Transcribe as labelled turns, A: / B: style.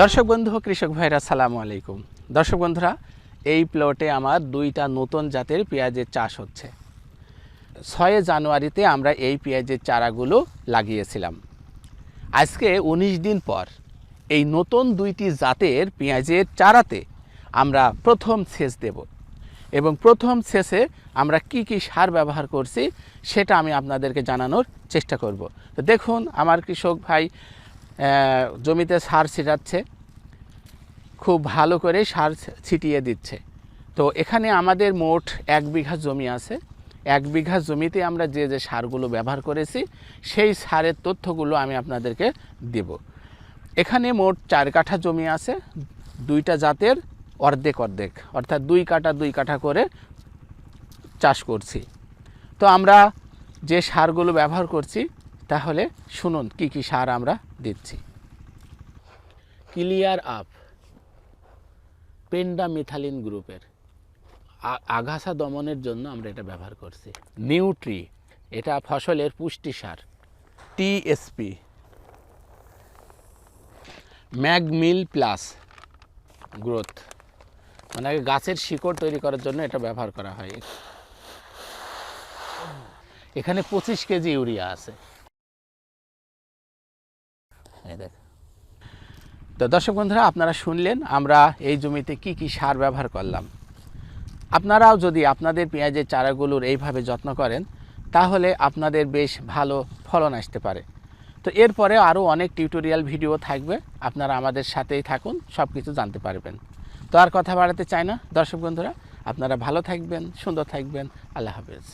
A: দর্শক বন্ধু, কৃষক ভাইরা, সালামু আলাইকুম। দর্শক বন্ধুরা, এই প্লটে আমার দুইটা নতুন জাতের পেঁয়াজের চাষ হচ্ছে। ছয় জানুয়ারিতে আমরা এই পেঁয়াজের চারাগুলো লাগিয়েছিলাম। আজকে উনিশ দিন পর এই নতুন দুইটি জাতের পেঁয়াজের চারাতে আমরা প্রথম সেচ দেব এবং প্রথম সেচে আমরা কি কি সার ব্যবহার করছি সেটা আমি আপনাদেরকে জানানোর চেষ্টা করব। তো দেখুন, আমার কৃষক ভাই জমিতে সার ছিটাচ্ছে। খুব ভালো করে সার ছিটিয়ে দিচ্ছে। তো এখানে আমাদের মোট এক বিঘা জমি আছে। এক বিঘা জমিতে আমরা যে যে সারগুলো ব্যবহার করেছি, সেই সারের তথ্যগুলো আমি আপনাদেরকে দেব। এখানে মোট চার কাঠা জমি আছে, দুইটা জাতের অর্ধেক অর্ধেক, অর্থাৎ দুই কাঠা দুই কাঠা করে চাষ করছি। তো আমরা যে সারগুলো ব্যবহার করছি, তাহলে শুনুন কি কি সার আমরা দিচ্ছি। Clear up. পেন্ডা মিথালিন গ্রুপের আগাছা দমনের জন্য আমরা এটা ব্যবহার করছি। নিউট্রি এটা ফসলের পুষ্টি সার। টিএসপি ম্যাগমিল প্লাস গ্রোথ। মানে গাছের শিকড় তৈরি করার জন্য এটা ব্যবহার করা হয়। এখানে পঁচিশ কেজি ইউরিয়া আছে। দেখ। তো দর্শক বন্ধুরা, আপনারা শুনলেন আমরা এই জমিতে কি কি সার ব্যবহার করলাম। আপনারাও যদি আপনাদের পেঁয়াজের চারাগুলোর এইভাবে যত্ন করেন, তাহলে আপনাদের বেশ ভালো ফলন আসতে পারে। তো এরপরে আরও অনেক টিউটোরিয়াল ভিডিও থাকবে, আপনারা আমাদের সাথেই থাকুন সব কিছু জানতে পারবেন। তো আর কথা বাড়াতে চাই না। দর্শক বন্ধুরা, আপনারা ভালো থাকবেন, সুন্দর থাকবেন। আল্লাহ হাফেজ।